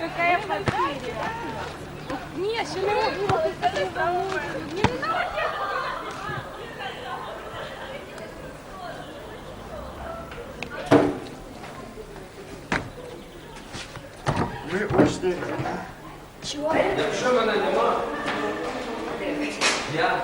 Какая потеря. Ні, ще не можу. Не надо. Ми учні. Якщо мене нема, я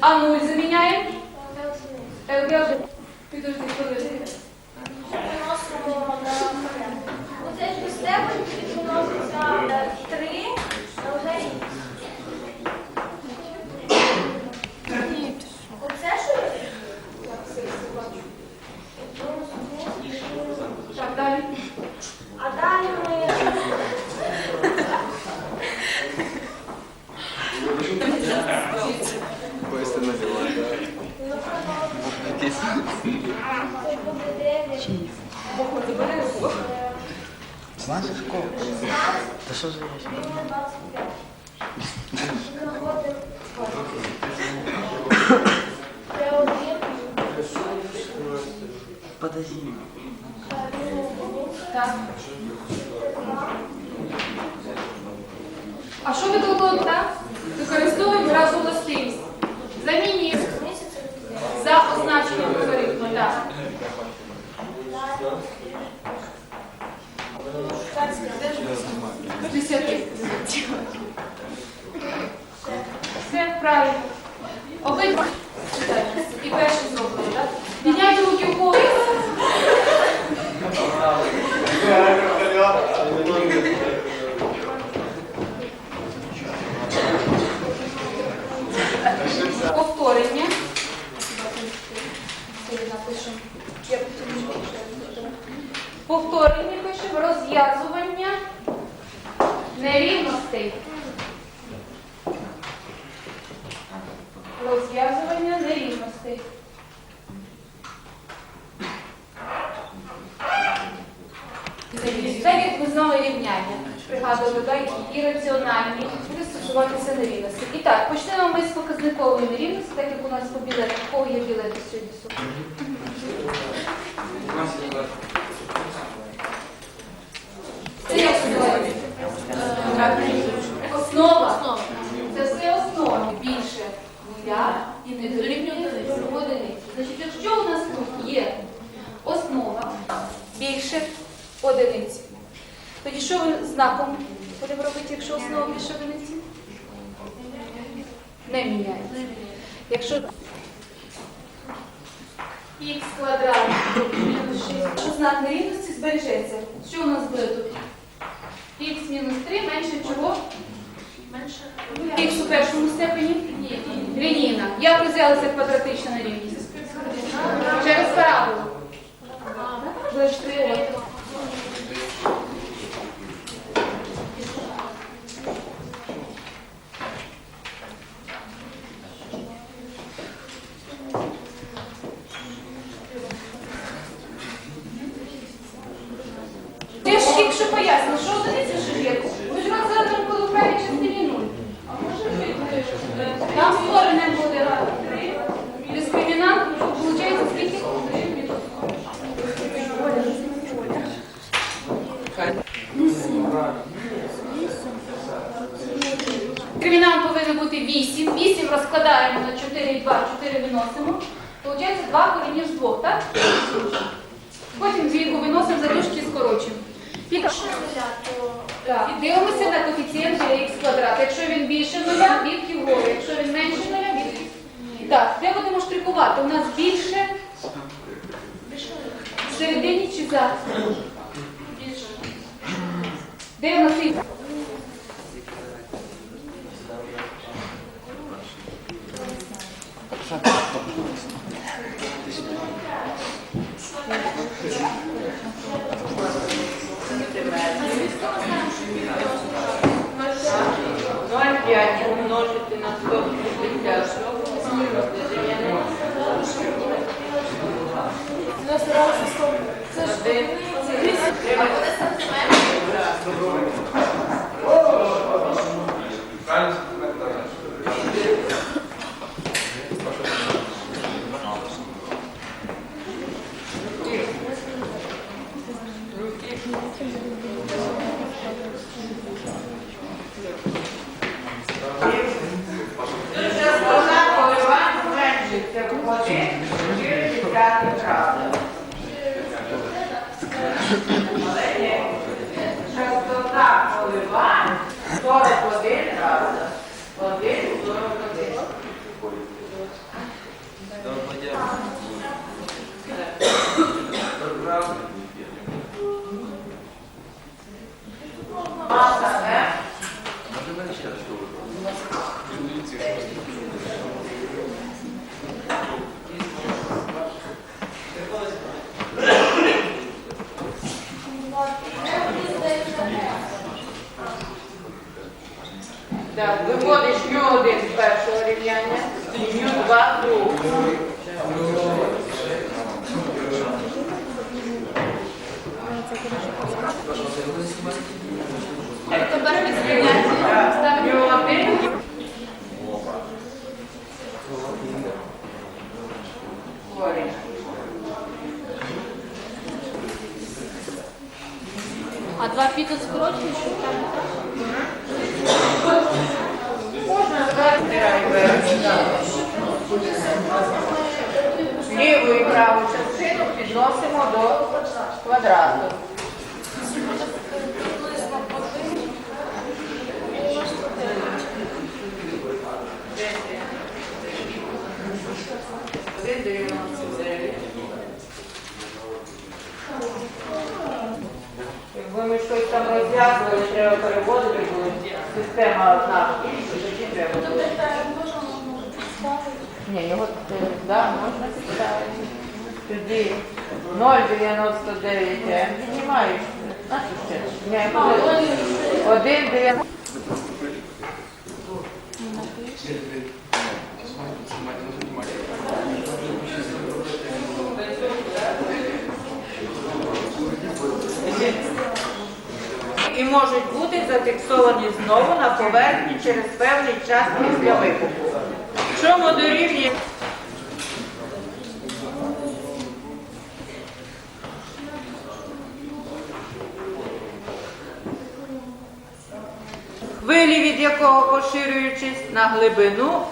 А нуль заміняє? ЛГ. Підожди, подожди. Виносимо на порядок. Оце ж без тебе відноситься три, Знаєш школу? Та що ж я ще? Рівно 25. Знаходимо. Це один. Подожди. Так. А що ви тут так? Використовуємо виразу властивість. Замінюємо за означенням логарифму. Так. Десяти. Все правильно. Обидва. І перше зроблено, так? Підняйте руки в вгору. Повторення. Повторення пишемо розв'язування нерівностей. Розв'язування нерівностей. Це як ми знали рівняння. пригадували, да, які ірраціональні, буде стосуватися нерівності. І так, почнемо ми з показникової нерівності, так як у нас по білетах. Кого є білети сьогодні? Це є основа. Основа. Це все основи більше нуля і не дорівнює одиниці. Значить, якщо у нас тут є основа більше одиниці, тоді що ви знаком будемо робити, якщо основа більше одиниці? Не міняється. Якщо х квадрат мінус 6, що знак нерівності збережеться. Що у нас буде тут? Х мінус 3 менше чого? Х у першому степені? Лінійна. Як розв'язалася квадратична нерівність? Через параболу. 5 умножити на 150. У нас разом 100. Виводиш ню один з першого рівняння, ню два з другого. Якби ми щось там розв'язували, треба переводити, бо система одна і тоді треба було. Ні, його е, да, можна підставити. Тоді 0,99 М ще? Ні, буде 1,90. І можуть бути зафіксовані знову на поверхні через певний час після вибуху. Чому дорівнює? Хвилі, від якого поширюючись на глибину,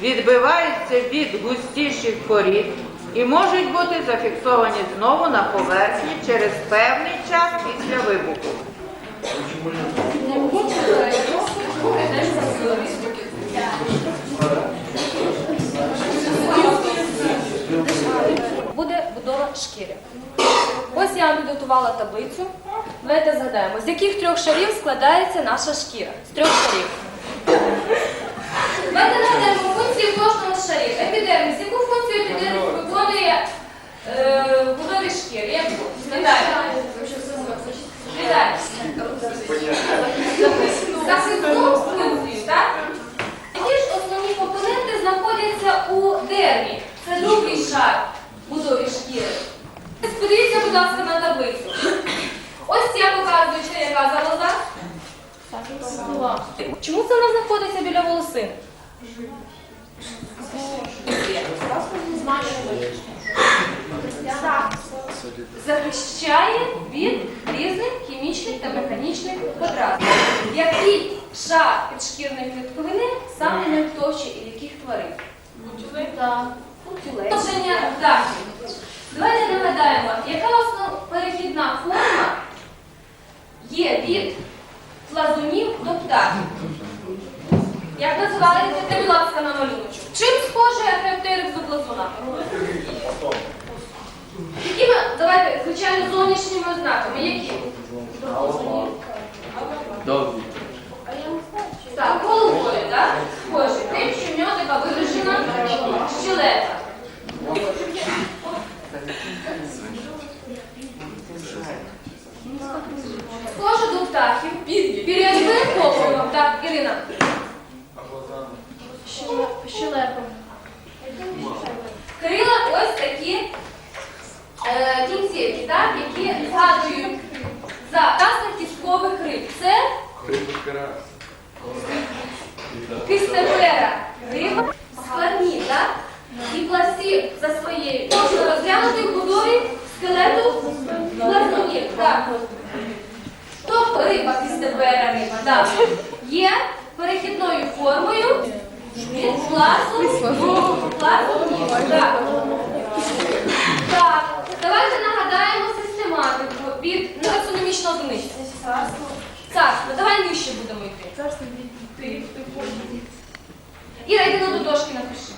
відбиваються від густіших порід і можуть бути зафіксовані знову на поверхні через певний час після вибуху. Буде будова шкіри. Ось я підготувала таблицю. Давайте згадаємо, з яких трьох шарів складається наша шкіра? З трьох шарів. Давайте нагадаємо функції кожного з шарів. Епідерміс. Яку функцію епідерміс виконує е, будові шкіри? Яку? Згадайте. Згадайте. Захисну функцію, так? Які ж основні компоненти знаходяться у дермі? Це другий шар будові шкіри. Подивіться, будь ласка, на таблицю. Ось я показую, що яка залоза. Чому це вона знаходиться біля волосин? захищає від різних хімічних та механічних подразнень. Який шар підшкірної клітковини саме найтовщий і яких тварин? Положення птахів. Давайте нагадаємо, яка основна перехідна форма є від плазунів до птахів. Як називається, це, будь ласка, на малюночку. Чим схожий археоптерик до плазуна? Якими, давайте, звичайно, зовнішніми ознаками, які? Довгі. Так, головою, так? Схожі. Тим, що в нього така виражена щелепа. Схоже до птахів. Періодовим поповом. Так, Ірина. Щелепа. Крила ось такі е, кінцівки, так, які згадують за власних кісткових риб. Це кистепера риба складні, так? І пласті за своєю. Можна розглянути в будові скелету пластунів. Тобто риба кистепера риба, так, є перехідною формою від пласту до пласту. Так. Так, давайте нагадаємо систематику від таксономічного них. Царство. Давай нижче будемо йти. Царство ти. Іра, йди на до дошки напиши.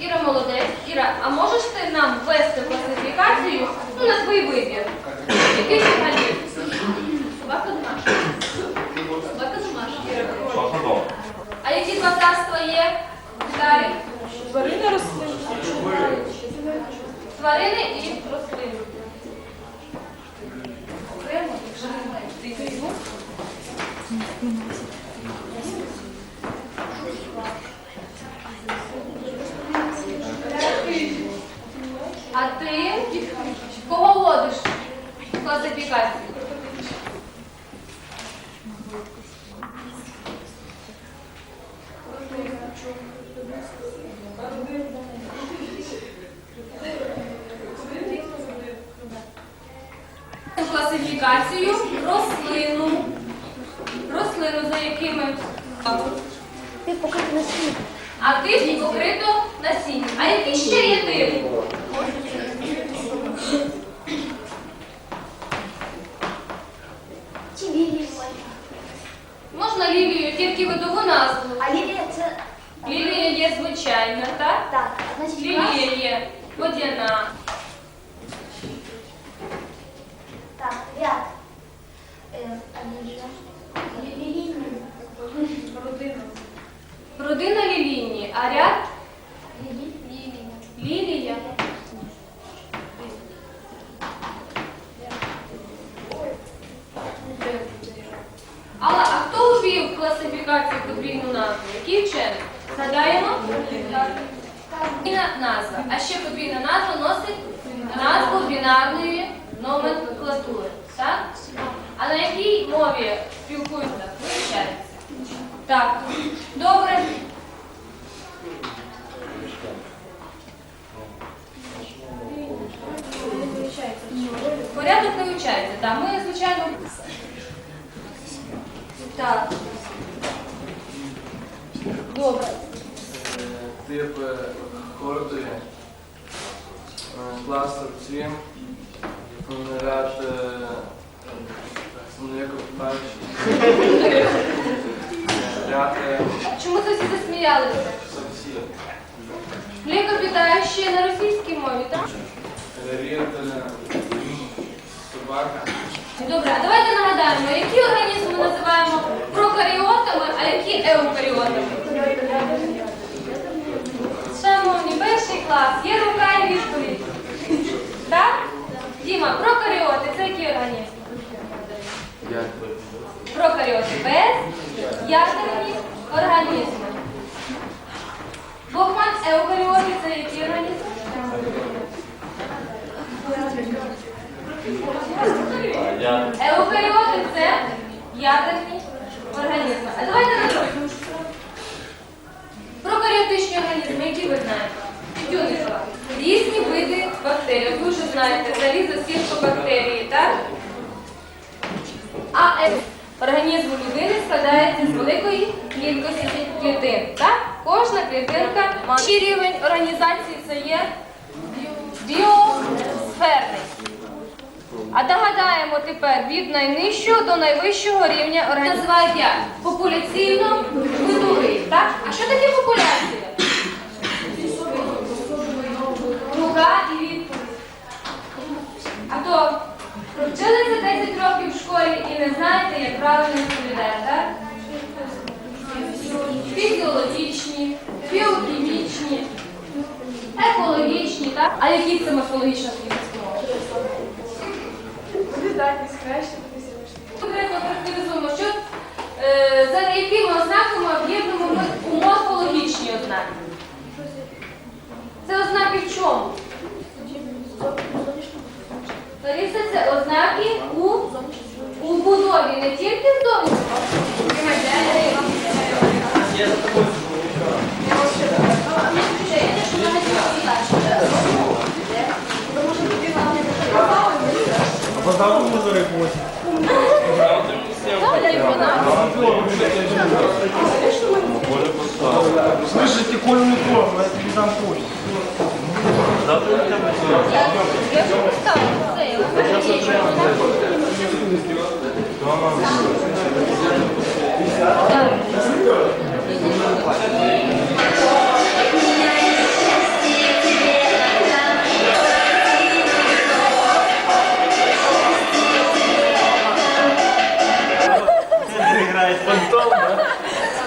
Іра молодець. Іра, а можеш ти нам ввести класифікацію ну, на свій вибір? Який взагалі? Собака домашня. Собака домашня. А які два царства є? Віталій? Тварини рослини. Тварини і рослини. Окремо, якщо немає. А ти кого вводиш в класифікацію? Рослину. Рослину, за якими Ти покажи на а тип покрито насінням. А який ще є Аряд. А ряд? Лілія. Але а хто ввів класифікацію подвійну назву? Який вчений? Згадаємо? Подвійна назва. А ще подвійна назва носить назву бінарної номенклатури. Так? А на якій мові спілкуються? Вивчається? Так. Добре. Порядок не вивчається. Так, ми, звичайно. Так. Добре. Тип хорди, кластер 7, ряд млекопитающих, ряд Чому це всі засміялися? совсем, Млекопитающие на російській мові, так? ряд Добре, а давайте нагадаємо, які організми ми називаємо прокаріотами, а які еукаріотами? Шановні, перший клас, є рука і відповідь. Так? Діма, прокаріоти це які організми? Прокаріоти без ядерні організми. Богман, еукаріоти це які організми? Еукаріоти це ядерні організми. А давайте наступне. Прокаріотичні організми, які ви знаєте? Тютюника. Різні види бактерій. Ви вже знаєте, залізо-сіркобактерії, так? А е- організм людини складається з великої кількості клітин. Так? Кожна клітинка має рівень організації це є біосферний. А догадаємо тепер від найнижчого до найвищого рівня організації. Називають як? Популяційно-видовий. Так? А що таке популяція? Рука і відповідь. А то провчилися 10 років в школі і не знаєте, як правильно відповідати, так? Фізіологічні, біохімічні, екологічні, так? А які це морфологічна мова? Конкретно характеризуємо, що е, за якими ознаками об'єднуємо ми у морфологічні ознаки. Це ознаки в чому? Лариса, це ознаки у, у будові, не тільки в домі. Слышите, Колю не трогай, я тебе дам кость. Я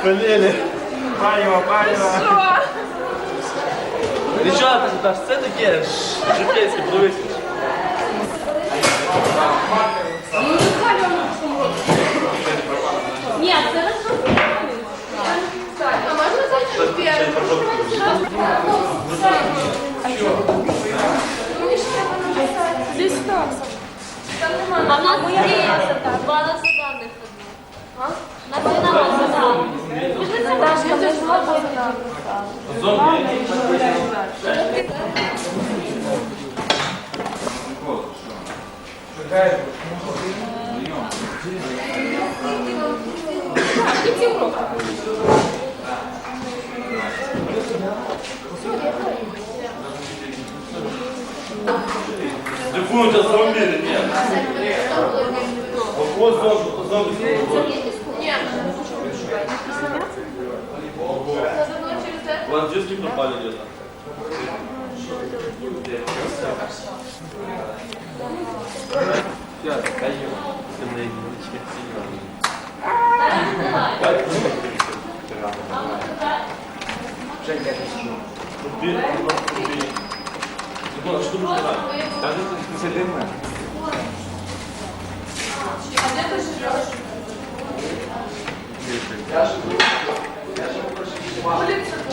Палево, палево. Дівчата, та ж це таке житейське провисне. Ні, це не А можна Здесь так. А в нас є база даних. А? У нас є база даних. Ви ж не Дашка, ви ж база даних. Дефунта зомби или нет? Вас диски пропали где-то? Ну, что нужно? Даже если ты А де ти живеш?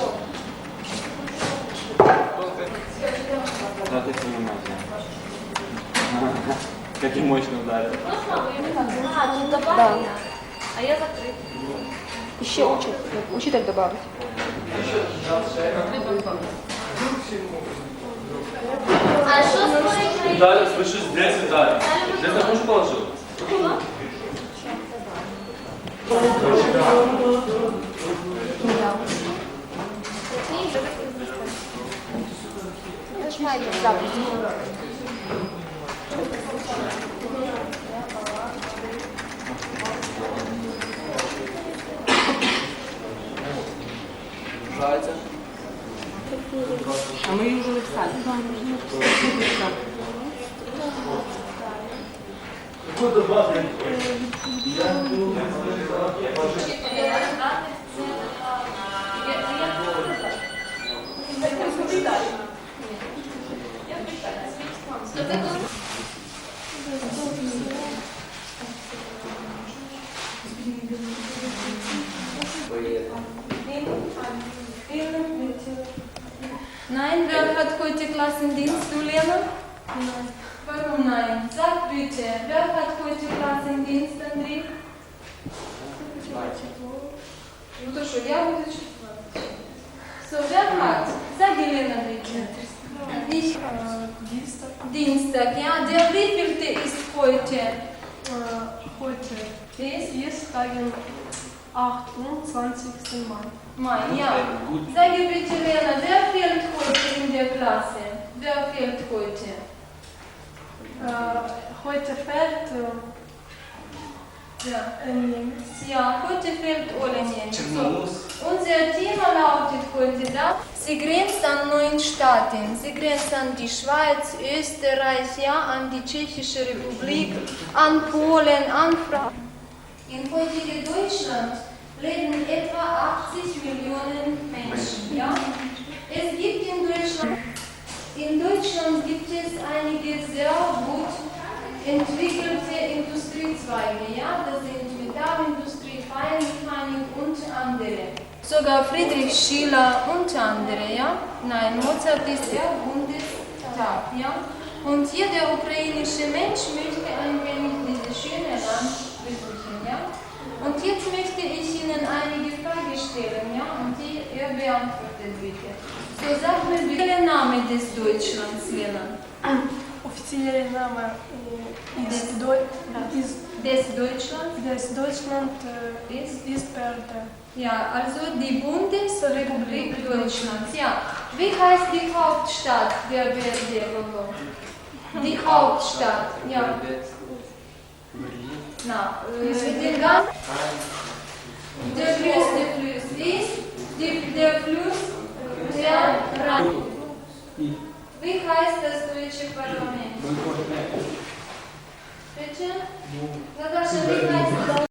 Да, ты снимаешь. Как и мощно ударил. А, тут добавлено. А я закрыт. Еще учит. учитель добавить. А что стоит? Ударил, слышишь, здесь ударил. Здесь на муж положил. Нажимайте запись. А ми вже написали. Nein, wer hat heute Klassendienst, Juliana? Nein. Warum nein? Sag bitte, wer hat heute Klassendienst, André? Ну то що, я буду читати. Dienstag, ja. Der wievielte ist heute? Heute Ist? ist Tagen 28. Mai. Mai, ja. Sage bitte, Lena, wer fehlt heute in der Klasse? Wer fehlt heute? Äh, heute fällt Ja. äh. Ja, heute fehlt Olenin. So, unser Thema lautet heute da. Sie grenzt an neun Staaten. Sie grenzt an die Schweiz, Österreich, ja, an die Tschechische Republik, an Polen, an Frankreich. In heutigen Deutschland leben etwa 80 Millionen Menschen. Ja? Es gibt in Deutschland, in Deutschland gibt es einige sehr gut entwickelte Industriezweige. Ja? Das sind Metallindustrie, Feinmechanik und andere. Sogar Friedrich Schiller und andere. Ja? Nein, Mozart ist der Bundestag. Ja? Und jeder ukrainische Mensch möchte ein wenig dieses schöne Land besuchen. Ja? Und jetzt möchte ich Ihnen einige Fragen stellen, ja, und die ihr beantwortet bitte. So, sag mir bitte der Name des Deutschlands, Lena. Offizielle Name äh, ist, Deu ist Des Deutschlands des Deutschland äh, ist, ist Berde. ja, also die Bundesrepublik Deutschland. Ja, wie heißt die Hauptstadt der BRD? Die Hauptstadt, ja. Na, äh, den ganz der größte Fluss ist die, der Fluss der Rhein. Wie heißt das deutsche Parlament? Wiecie? No. Natasza, no.